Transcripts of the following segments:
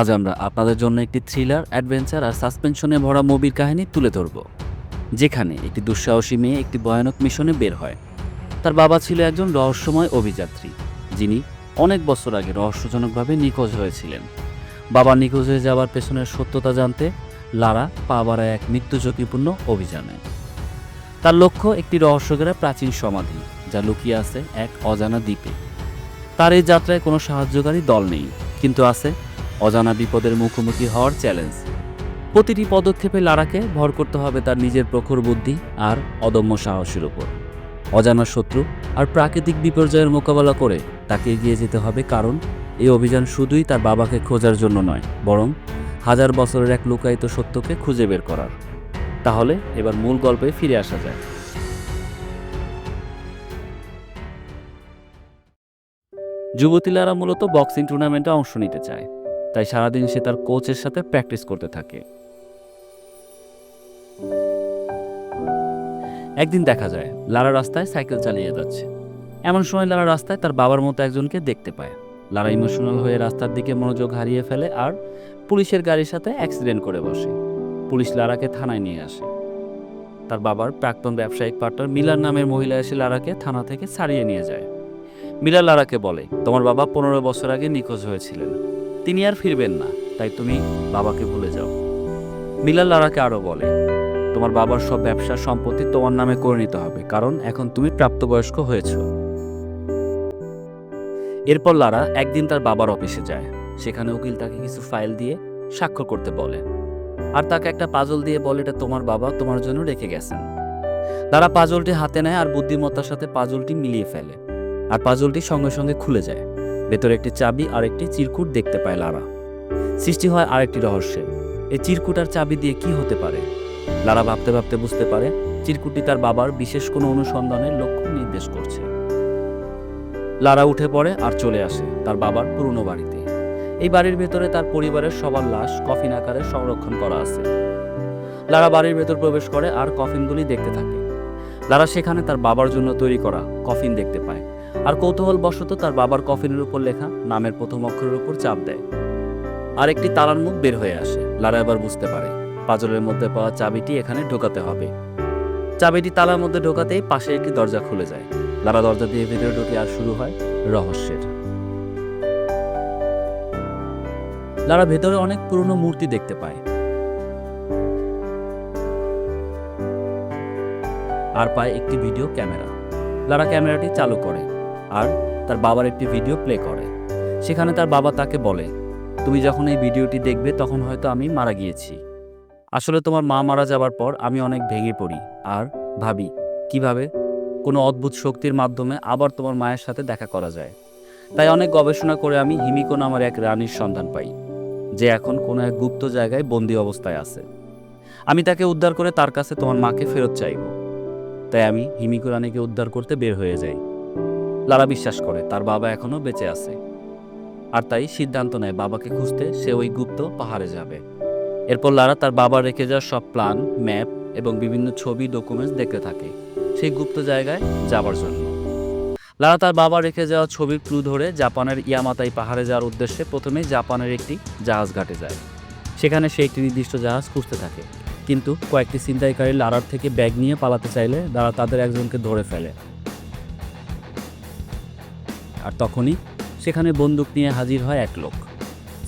আজ আমরা আপনাদের জন্য একটি থ্রিলার, অ্যাডভেঞ্চার আর সাসপেনশনে ভরা মুভির কাহিনী তুলে ধরব, যেখানে একটি দুঃসাহসী মেয়ে একটি ভয়ানক মিশনে বের হয়। তার বাবা ছিল একজন রহস্যময় অভিযাত্রী, যিনি অনেক বছর আগে রহস্যজনকভাবে নিখোঁজ হয়েছিলেন। বাবা নিখোঁজ হয়ে যাওয়ার পেছনের সত্যতা জানতে লারা পা এক মৃত্যু ঝুঁকিপূর্ণ অভিযানে। তার লক্ষ্য একটি রহস্যকেরা প্রাচীন সমাধি, যা লুকিয়ে আছে এক অজানা দ্বীপে। তার এই যাত্রায় কোনো সাহায্যকারী দল নেই, কিন্তু আছে অজানা বিপদের মুখোমুখি হওয়ার চ্যালেঞ্জ। প্রতিটি পদক্ষেপে লারাকে ভর করতে হবে তার নিজের প্রখর বুদ্ধি আর অদম্য সাহসের উপর। অজানা শত্রু আর প্রাকৃতিক বিপর্যয়ের মোকাবেলা করে তাকে এগিয়ে যেতে হবে কারণ এই অভিযান শুধুই তার বাবাকে খোঁজার জন্য নয়, বরং হাজার বছরের এক লুকায়িত সত্যকে খুঁজে বের করার। তাহলে এবার মূল গল্পে ফিরে আসা যায় যুবতী লারা মূলত বক্সিং টুর্নামেন্টে অংশ নিতে চায়। তাই সারাদিন সে তার কোচের সাথে প্র্যাকটিস করতে থাকে। একদিন দেখা যায়, লারা রাস্তায় সাইকেল চালিয়ে যাচ্ছে। এমন সময় লারা রাস্তায় তার বাবার মতো একজনকে দেখতে পায়। লারা ইমোশনাল হয়ে রাস্তার দিকে মনোযোগ হারিয়ে ফেলে আর পুলিশের গাড়ির সাথে অ্যাক্সিডেন্ট করে বসে। পুলিশ লারাকে থানায় নিয়ে আসে। তার বাবার প্রাক্তন ব্যবসায়িক পার্টনার মিলার নামের মহিলা এসে লারাকে থানা থেকে ছাড়িয়ে নিয়ে যায়। মিলার লারাকে বলে, তোমার বাবা পনেরো বছর আগে নিখোঁজ হয়েছিলেন। তিনি আর ফিরবেন না, তাই তুমি বাবাকে ভুলে যাও। মিলার লারাকে আরও বলে, তোমার বাবার সব ব্যবসার সম্পত্তি তোমার নামে করে নিতে হবে, কারণ এখন তুমি প্রাপ্তবয়স্ক হয়েছ। এরপর লারা একদিন তার বাবার অফিসে যায়। সেখানে উকিল তাকে কিছু ফাইল দিয়ে স্বাক্ষর করতে বলে, আর তাকে একটা পাজল দিয়ে বলে, এটা তোমার বাবা তোমার জন্য রেখে গেছেন। তারা পাজলটি হাতে নেয় আর বুদ্ধিমত্তার সাথে পাজলটি মিলিয়ে ফেলে, আর পাজলটি সঙ্গে সঙ্গে খুলে যায়। ভেতরে একটি চাবি আর একটি চিরকুট দেখতে পায় লারা। সৃষ্টি হয় আরেকটি রহস্যের এই চিরকুট আর চাবি দিয়ে কি হতে পারে? লারা ভাবতে ভাবতে বুঝতে পারে, চিরকুটটি তার বাবার বিশেষ কোনো অনুসন্ধানের লক্ষ্য নির্দেশ করছে। লারা উঠে পড়ে আর চলে আসে তার বাবার পুরনো বাড়িতে। এই বাড়ির ভেতরে তার পরিবারের সবার লাশ কফিন আকারে সংরক্ষণ করা আছে। লারা বাড়ির ভেতর প্রবেশ করে আর কফিনগুলি দেখতে থাকে। লারা সেখানে তার বাবার জন্য তৈরি করা কফিন দেখতে পায়। আর কৌতূহল বশত তার বাবার কফিনের উপর লেখা নামের প্রথম অক্ষরের উপর চাপ দেয়। আর একটি তালার মুখ বের হয়ে আসে। লারা এবার বুঝতে পারে পাজলের মধ্যে পাওয়া চাবিটি এখানে ঢোকাতে হবে। চাবিটি তালার মধ্যে ঢোকাতেই পাশে একটি দরজা খুলে যায়। লারা দরজা দিয়ে ভেতরে ঢুকে আর শুরু হয় রহস্যের। লারা ভেতরে অনেক পুরনো মূর্তি দেখতে পায়। আর পায় একটি ভিডিও ক্যামেরা। লারা ক্যামেরাটি চালু করে। আর তার বাবার একটি ভিডিও প্লে করে। সেখানে তার বাবা তাকে বলে, তুমি যখন এই ভিডিওটি দেখবে তখন হয়তো আমি মারা গিয়েছি। আসলে তোমার মা মারা যাবার পর আমি অনেক ভেঙে পড়ি। আর ভাবি, কীভাবে? কোনো অদ্ভুত শক্তির মাধ্যমে আবার তোমার মায়ের সাথে দেখা করা যায়। তাই অনেক গবেষণা করে আমি হিমিকো নামের এক রানীর সন্ধান পাই, যে এখন কোনো এক গুপ্ত জায়গায় বন্দি অবস্থায় আছে। আমি তাকে উদ্ধার করে তার কাছে তোমার মাকে ফেরত চাইব। তাই আমি হিমিকো রানীকে উদ্ধার করতে বের হয়ে যাই। লারা বিশ্বাস করে, তার বাবা এখনও বেঁচে আছে। আর তাই সিদ্ধান্ত নেয়, বাবাকে খুঁজতে সে ওই গুপ্ত পাহাড়ে যাবে। এরপর লারা তার বাবা রেখে যাওয়া সব প্ল্যান, ম্যাপ এবং বিভিন্ন ছবি, ডকুমেন্টস দেখতে থাকে, সেই গুপ্ত জায়গায় যাবার জন্য। লারা তার বাবা রেখে যাওয়া ছবির ক্লু ধরে জাপানের ইয়ামাতাই পাহাড়ে যাওয়ার উদ্দেশ্যে প্রথমে জাপানের একটি জাহাজ ঘাটে যায়। সেখানে সে একটি নির্দিষ্ট জাহাজ খুঁজতে থাকে। কিন্তু কয়েকটি ছিনতাইকারী লারার থেকে ব্যাগ নিয়ে পালাতে চাইলে তারা তাদের একজনকে ধরে ফেলে। আর তখনই সেখানে বন্দুক নিয়ে হাজির হয় এক লোক।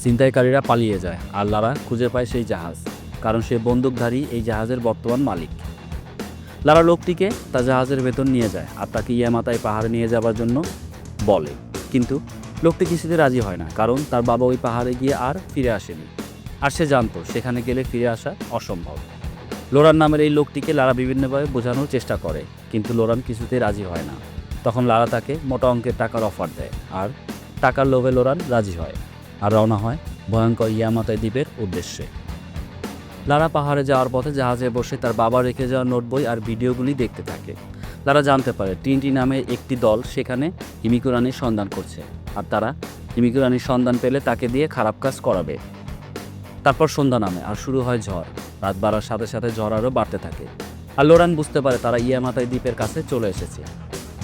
ছিনতাইকারীরা পালিয়ে যায়। আর লারা খুঁজে পায় সেই জাহাজ, কারণ সে বন্দুকধারী এই জাহাজের বর্তমান মালিক। লারা লোকটিকে তা জাহাজের ভেতর নিয়ে যায় আর তাকে ইয়ামাতায় পাহাড়ে নিয়ে যাবার জন্য বলে। কিন্তু লোকটি কিছুতে রাজি হয় না, কারণ তার বাবা ওই পাহাড়ে গিয়ে আর ফিরে আসেনি। আর সে জানতো, সেখানে গেলে ফিরে আসা অসম্ভব। লোরান নামের এই লোকটিকে লারা বিভিন্নভাবে বোঝানোর চেষ্টা করে, কিন্তু লোরান কিছুতে রাজি হয় না। তখন লারা তাকে মোটা অঙ্কের টাকার অফার দেয় আর টাকার লোভে লোরান রাজি হয় আর রওনা হয় ভয়ঙ্কর ইয়ামাতাই দ্বীপের উদ্দেশ্যে। লারা পাহাড়ে যাওয়ার পথে জাহাজে বসে তার বাবা রেখে যাওয়া নোট বই আর ভিডিওগুলি দেখতে থাকে। লারা জানতে পারে টিনটি নামে একটি দল সেখানে হিমিকো রানীর সন্ধান করছে আর তারা হিমিকো রানীর সন্ধান পেলে তাকে দিয়ে খারাপ কাজ করাবে। তারপর সন্ধ্যা নামে আর শুরু হয় ঝড়। রাত বাড়ার সাথে সাথে ঝড় আরও বাড়তে থাকে। আর লোরান বুঝতে পারে তারা ইয়ামাতাই দ্বীপের কাছে চলে এসেছে।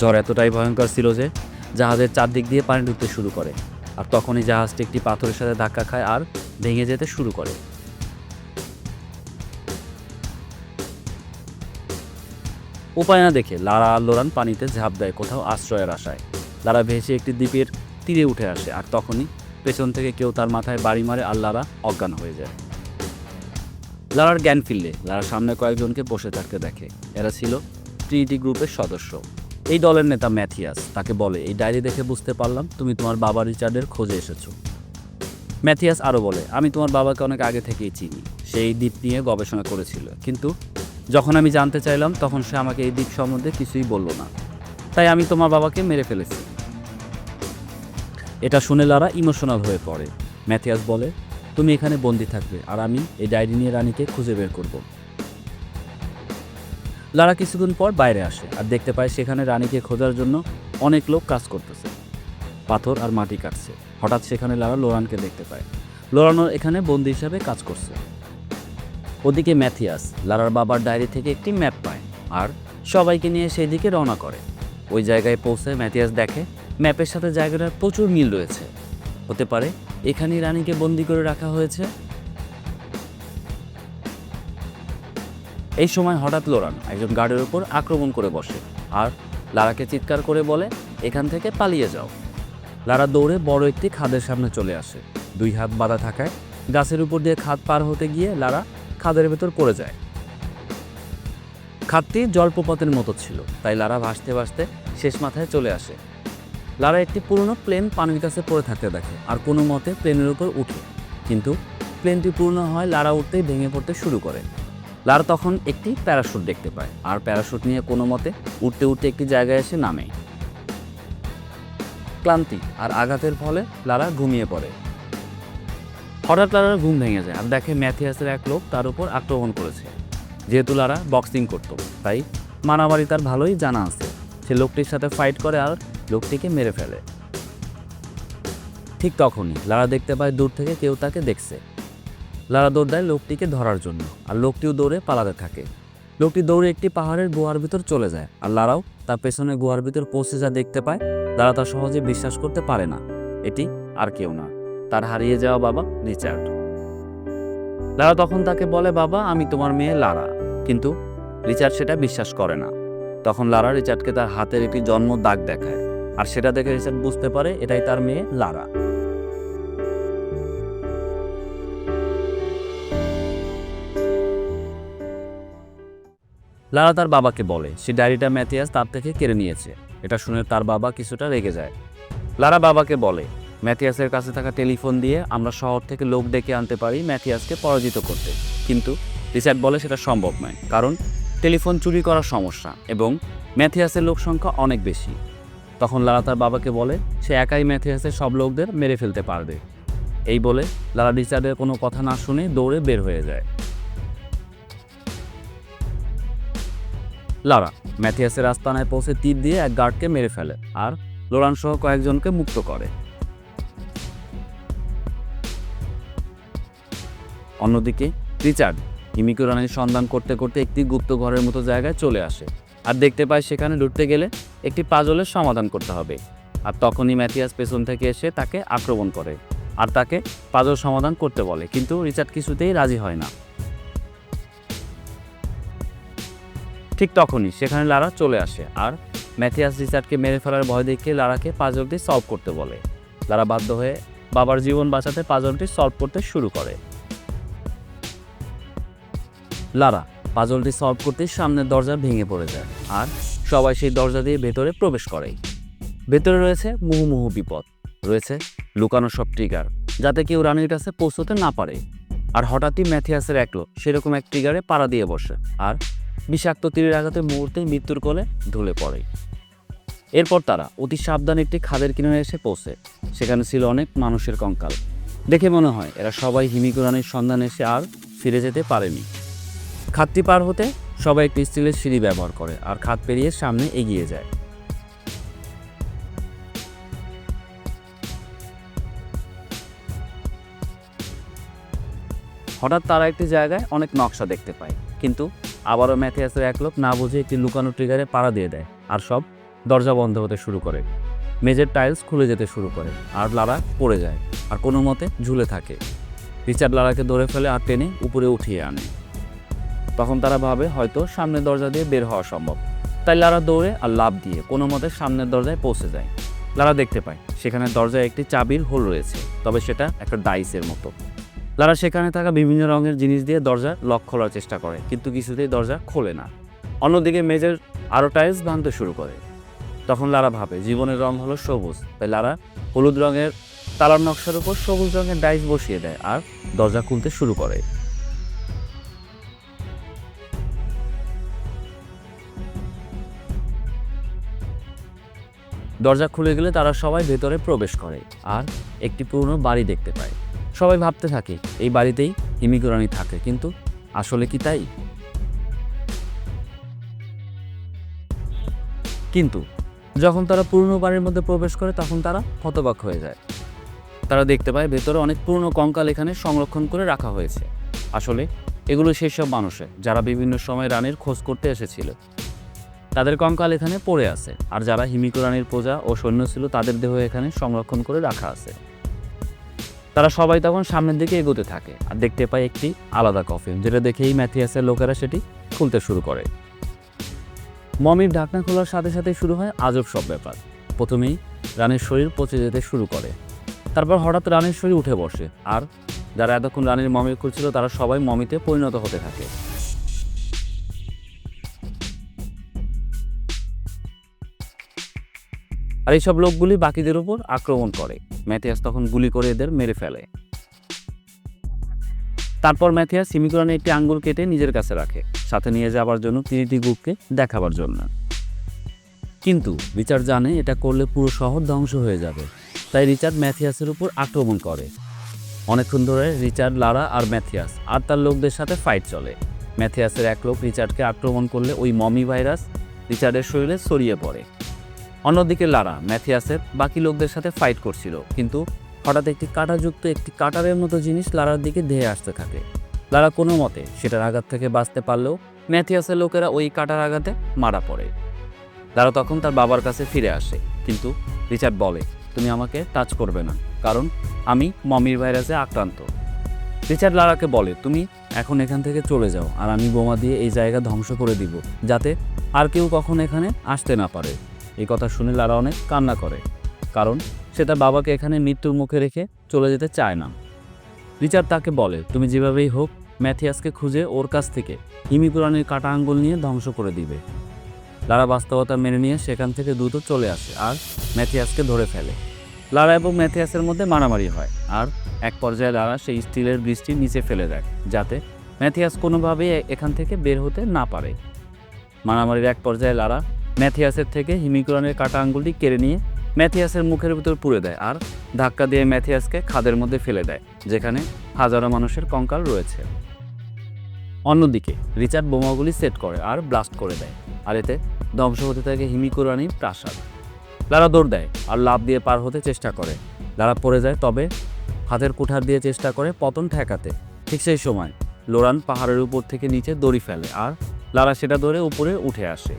ঝড় এতটাই ভয়ঙ্কর ছিল যে জাহাজের চারদিক দিয়ে পানি ঢুকতে শুরু করে। আর তখনই জাহাজটি একটি পাথরের সাথে ধাক্কা খায় আর ভেঙে যেতে শুরু করে। উপায় না দেখে লারা আর লোরান পানিতে ঝাঁপ দেয় কোথাও আশ্রয়ের আশায়। লারা ভেসে একটি দ্বীপের তীরে উঠে আসে আর তখনই পেছন থেকে কেউ তার মাথায় বাড়ি মারে আর লারা অজ্ঞান হয়ে যায়। লারার জ্ঞান ফিরলে, লারা সামনে কয়েকজনকে বসে থাকতে দেখে। এরা ছিল ট্রিনিটি গ্রুপের সদস্য। এই দলের নেতা ম্যাথিয়াস, তাকে বলে, এই ডায়েরি দেখে বুঝতে পারলাম তুমি তোমার বাবা রিচার্ডের খোঁজে এসেছ। ম্যাথিয়াস আরও বলে, আমি তোমার বাবাকে অনেক আগে থেকেই চিনি। সে এই দ্বীপ নিয়ে গবেষণা করেছিল। কিন্তু যখন আমি জানতে চাইলাম, তখন সে আমাকে এই দ্বীপ সম্বন্ধে কিছুই বলল না। তাই আমি তোমার বাবাকে মেরে ফেলেছি। এটা শুনে লারা ইমোশনাল হয়ে পড়ে। ম্যাথিয়াস বলে, তুমি এখানে বন্দি থাকবে, আর আমি এই ডায়েরি নিয়ে রানীকে খুঁজে বের করব। লারা কিছুক্ষণ পর বাইরে আসে আর দেখতে পায় সেখানে রানীকে খোঁজার জন্য অনেক লোক কাজ করতেছে। পাথর আর মাটি কাটছে। হঠাৎ সেখানে লারা লোরানকে দেখতে পায়। লোরানো এখানে বন্দি হিসাবে কাজ করছে। ওদিকে ম্যাথিয়াস লারার বাবার ডায়েরি থেকে একটি ম্যাপ পায় আর সবাইকে নিয়ে সেই দিকে রওনা করে। ওই জায়গায় পৌঁছে ম্যাথিয়াস দেখে ম্যাপের সাথে জায়গাটার প্রচুর মিল রয়েছে। হতে পারে এখানেই রানীকে বন্দি করে রাখা হয়েছে এই সময় হঠাৎ লোরান একজন গার্ডের উপর আক্রমণ করে বসে আর লারাকে চিৎকার করে বলে, এখান থেকে পালিয়ে যাও। লারা দৌড়ে বড় একটি খাদের সামনে চলে আসে। দুই হাত বাঁধা থাকায় গাছের উপর দিয়ে খাদ পার হতে গিয়ে লারা খাদের ভেতর পড়ে যায়। খাদটি জলপ্রপাতের মতো ছিল, তাই লারা ভাসতে ভাসতে শেষ মাথায় চলে আসে। লারা একটি পুরনো প্লেন পানির কাছে পড়ে থাকতে দেখে আর কোনো মতে প্লেনের উপর উঠে। কিন্তু প্লেনটি পূর্ণ হয় লারা উঠতেই ভেঙে পড়তে শুরু করে। লারা তখন একটি প্যারাশুট দেখতে পায় আর প্যারাশুট নিয়ে কোনো মতে উঠতে উঠতে একটি জায়গায় এসে নামে। ক্লান্তি আর আঘাতের ফলে লারা ঘুমিয়ে পড়ে। হঠাৎ লারার ঘুম ভেঙে যায় আর দেখে ম্যাথিয়াসের এক লোক তার উপর আক্রমণ করেছে। যেহেতু লারা বক্সিং করতো, তাই মারামারি তার ভালোই জানা আছে। সে লোকটির সাথে ফাইট করে আর লোকটিকে মেরে ফেলে। ঠিক তখনই লারা দেখতে পায় দূর থেকে কেউ তাকে দেখছে। লারা দৌড় দেয় লোকটিকে ধরার জন্য, আর লোকটিও দৌড়ে পালাতে থাকে। লোকটি দৌড়ে একটি পাহাড়ের গুহার ভিতর চলে যায়, আর লারাও তার পেছনে গুহার ভিতর পৌঁছে যা দেখতে পায় লারা তা সহজে বিশ্বাস করতে পারে না। এটি আর কেউ না, তার হারিয়ে যাওয়া বাবা রিচার্ড। লারা তখন তাকে বলে, বাবা, আমি তোমার মেয়ে লারা। কিন্তু রিচার্ড সেটা বিশ্বাস করে না। তখন লারা রিচার্ডকে তার হাতের একটি জন্ম দাগ দেখায়, আর সেটা দেখে রিচার্ড বুঝতে পারে এটাই তার মেয়ে লারা। লারা তার বাবাকে বলে, সে ডায়েরিটা ম্যাথিয়াস তার থেকে কেড়ে নিয়েছে। এটা শুনে তার বাবা কিছুটা রেগে যায়। লারা বাবাকে বলে, ম্যাথিয়াসের কাছে থাকা টেলিফোন দিয়ে আমরা শহর থেকে লোক ডেকে আনতে পারি ম্যাথিয়াসকে পরাজিত করতে। কিন্তু রিচার্ড বলে সেটা সম্ভব নয়, কারণ টেলিফোন চুরি করার সমস্যা এবং ম্যাথিয়াসের লোক সংখ্যা অনেক বেশি। তখন লারা তার বাবাকে বলে, সে একাই ম্যাথিয়াসের সব লোকদের মেরে ফেলতে পারবে। এই বলে লারা রিচার্ডের কোনো কথা না শুনে দৌড়ে বের হয়ে যায়। লারা, ম্যাথিয়াসের আস্তানায় পৌঁছে তীর দিয়ে এক গার্ডকে মেরে ফেলে আর লোরান সহ কয়েকজনকে মুক্ত করে। অন্যদিকে রিচার্ড হিমিকো রানীর সন্ধান করতে করতে একটি গুপ্ত ঘরের মতো জায়গায় চলে আসে আর দেখতে পায় সেখানে ঢুকতে গেলে একটি পাজলের সমাধান করতে হবে। আর তখনই ম্যাথিয়াস পেছন থেকে এসে তাকে আক্রমণ করে আর তাকে পাজল সমাধান করতে বলে, কিন্তু রিচার্ড কিছুতেই রাজি হয় না। ঠিক তখনই সেখানে লারা চলে আসে আর ম্যাথিয়াস রিচার্ডকে মেরে ফেলার ভয় দেখিয়ে লারাকে পাজলটি সলভ করতে বলে। লারা বাধ্য হয়ে বাবার জীবন বাঁচাতে পাজলটি সলভ করতে শুরু করে। লারা পাজলটি সলভ করতে সামনের দরজা ভেঙে পড়ে যায় আর সবাই সেই দরজা দিয়ে ভেতরে প্রবেশ করে। ভেতরে রয়েছে মুহুমুহু বিপদ, রয়েছে লুকানো সব ট্রিগার যাতে কেউ রানীর কাছে পৌঁছতে না পারে। আর হঠাৎই ম্যাথিয়াসের একলো সেরকম এক ট্রিগারে পাড়া দিয়ে বসে আর বিষাক্ত তীরের আঘাতে মুহূর্তেই মৃত্যুর কোলে ঢলে পড়ে। এরপর তারা অতি সাবধানে একটি খাদের কিনারে এসে পৌঁছে। সেখানে ছিল অনেক মানুষের কঙ্কাল। দেখে মনে হয় এরা সবাই হিমিকুরানির সন্ধানে এসে আর ফিরে যেতে পারেনি। খাতটি পার হতে সবাই একটি স্টিলের সিঁড়ি ব্যবহার করে আর খাত পেরিয়ে সামনে এগিয়ে যায়। হঠাৎ তারা একটি জায়গায় অনেক নকশা দেখতে পায়, কিন্তু আবারও ম্যাথিয়াসের এক লোক না বুঝে একটি লুকানো ট্রিগারে পাড়া দিয়ে দেয়, আর সব দরজা বন্ধ হতে শুরু করে। মেজের টাইলস খুলে যেতে শুরু করে, আর লারা পড়ে যায়, আর কোনো মতে ঝুলে থাকে। রিচার্ড লারাকে ধরে ফেলে আর টেনে উপরে উঠিয়ে আনে। তখন তারা ভাবে হয়তো সামনের দরজা দিয়ে বের হওয়া সম্ভব। তাই লারা দৌড়ে আর লাভ দিয়ে কোনো মতে সামনের দরজায় পৌঁছে যায়। লারা দেখতে পায়, সেখানে দরজায় একটি চাবির হোল রয়েছে, তবে সেটা একটা ডাইসের মতো। লারা সেখানে থাকা বিভিন্ন রঙের জিনিস দিয়ে দরজা লক খোলার চেষ্টা করে, কিন্তু কিছুতেই দরজা খোলে না। অন্যদিকে মেজের আরও টাইলস ভাঙতে শুরু করে। তখন লারা ভাবে, জীবনের রং হলো সবুজ। তাই লারা হলুদ রঙের তালার নকশার উপর সবুজ রঙের ডাইস বসিয়ে দেয় আর দরজা খুলতে শুরু করে। দরজা খুলে গেলে তারা সবাই ভেতরে প্রবেশ করে আর একটি পুরনো বাড়ি দেখতে পায়। সবাই ভাবতে থাকে, এই বাড়িতেই হিমিগুরানি থাকে, কিন্তু আসলে কি তাই? কিন্তু যখন তারা পুরনো বাড়ির মধ্যে প্রবেশ করে, তখন তারা হতবাক হয়ে যায়। তারা দেখতে পায় ভেতরে অনেক পুরনো কঙ্কাল এখানে সংরক্ষণ করে রাখা হয়েছে। আসলে এগুলো সেই সব মানুষের যারা বিভিন্ন সময় রানীর খোঁজ করতে এসেছিল। তাদের কঙ্কাল এখানে পড়ে আছে, আর যারা হিমিকো রানীর প্রজা ও সৈন্য ছিল, তাদের দেহ এখানে সংরক্ষণ করে রাখা আছে। তারা সবাই তখন সামনের দিকে এগোতে থাকে আর দেখতে পায় একটি আলাদা কফিন যেটা দেখেই ম্যাথিয়াসের লোকেরা সেটি খুলতে শুরু করে। মমির ঢাকনা খোলার সাথে সাথে শুরু হয় আজব সব ব্যাপার। প্রথমেই রানের শরীর পচে যেতে শুরু করে। তারপর হঠাৎ রানের শরীর উঠে বসে, আর যারা এতক্ষণ রানের মমি খুলছিল তারা সবাই মমিতে পরিণত হতে থাকে। আর এইসব লোকগুলি বাকিদের উপর আক্রমণ করে। ম্যাথিয়াস তখন গুলি করে এদের মেরে ফেলে। তারপর ম্যাথিয়াস সিমিকরণে একটি আঙ্গুল কেটে নিজের কাছে রাখে। সাথে নিয়ে যাবার জন্য তিনটি গ্রুপকে দেখাবার জন্য। কিন্তু রিচার্ড জানে এটা করলে পুরো শহর ধ্বংস হয়ে যাবে। তাই রিচার্ড ম্যাথিয়াসের উপর আক্রমণ করে। অনেকক্ষণ ধরে রিচার্ড, লারা আর ম্যাথিয়াস আর তার লোকদের সাথে ফাইট চলে। ম্যাথিয়াসের এক লোক রিচার্ডকে আক্রমণ করলে ওই মমি ভাইরাস রিচার্ডের শরীরে ছড়িয়ে পড়ে। অন্যদিকে লারা, ম্যাথিয়াসের বাকি লোকদের সাথে ফাইট করছিল, কিন্তু হঠাৎ একটি কাঁটাযুক্ত একটি কাটারের মতো জিনিস লারার দিকে ধেয়ে আসতে থাকে। লারা কোনো মতে সেটার আঘাত থেকে বাঁচতে পারলেও ম্যাথিয়াসের লোকেরা ওই কাটার আঘাতে মারা পড়ে। লারা তখন তার বাবার কাছে ফিরে আসে, কিন্তু রিচার্ড বলে, তুমি আমাকে টাচ করবে না, কারণ আমি মমির ভাইরাসে আক্রান্ত। রিচার্ড লারাকে বলে, তুমি এখন এখান থেকে চলে যাও, আর আমি বোমা দিয়ে এই জায়গা ধ্বংস করে দিব, যাতে আর কেউ কখন এখানে আসতে না পারে। এই কথা শুনে লারা অনেক কান্না করে, কারণ সে তার বাবাকে এখানে মৃত্যুর মুখে রেখে চলে যেতে চায় না। রিচার্ড তাকে বলে, তুমি যেভাবেই হোক, ম্যাথিয়াসকে খুঁজে ওর কাছ থেকে হিমিপুরানির কাটা আঙ্গুল নিয়ে ধ্বংস করে দিবে। লারা বাস্তবতা মেনে নিয়ে সেখান থেকে দ্রুত চলে আসে আর ম্যাথিয়াসকে ধরে ফেলে। লারা এবং ম্যাথিয়াসের মধ্যে মারামারি হয় আর এক পর্যায়ে লারা সেই স্টিলের বৃষ্টি নিচে ফেলে দেয়, যাতে ম্যাথিয়াস কোনোভাবেই এখান থেকে বের হতে না পারে। মারামারির এক পর্যায়ে লারা ম্যাথিয়াসের থেকে হিমিকুরানের কাটা আঙ্গুলটি কেড়ে নিয়ে ম্যাথিয়াসের মুখের ভিতর পুড়ে দেয় আর ধাক্কা দিয়ে ম্যাথিয়াসকে খাদের মধ্যে ফেলে দেয়, যেখানে হাজারো মানুষের কঙ্কাল রয়েছে। অন্যদিকে, রিচার্ড বোমাগুলি সেট করে আর ব্লাস্ট করে দেয়, আর এতে ধ্বংস হতে থাকে হিমিকুরানির প্রাসাদ। লারা দৌড় দেয় আর লাভ দিয়ে পার হতে চেষ্টা করে। লারা পড়ে যায় তবে হাতের কুঠার দিয়ে চেষ্টা করে পতন ঠেকাতে। ঠিক সেই সময়, লোরান পাহাড়ের উপর থেকে নিচে দড়ি ফেলে আর লারা সেটা ধরে উপরে উঠে আসে।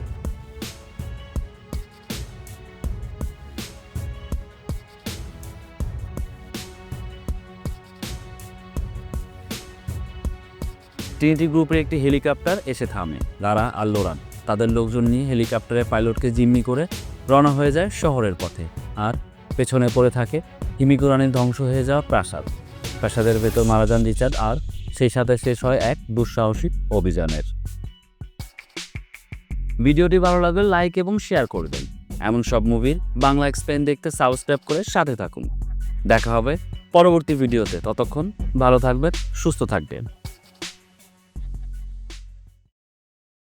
ট্রিনিটি গ্রুপের একটি হেলিকপ্টার এসে থামে লারা আর লোরান। তাদের লোকজন নিয়ে হেলিকপ্টারের পাইলটকে জিম্মি করে রওনা হয়ে যায় শহরের পথে আর পেছনে পড়ে থাকে হিমিকুরানির ধ্বংস হয়ে যাওয়া প্রাসাদ। প্রাসাদের ভেতর মারা যান রিচার্ড আর সেই সাথে শেষ হয় এক দুঃসাহসিক অভিযানের। ভিডিওটি ভালো লাগলে লাইক এবং শেয়ার করবেন এমন সব মুভির বাংলা এক্সপ্লেন দেখতে সাবস্ক্রাইব করে সাথে থাকুন। দেখা হবে পরবর্তী ভিডিওতে। ততক্ষণ ভালো থাকবেন, সুস্থ থাকবেন।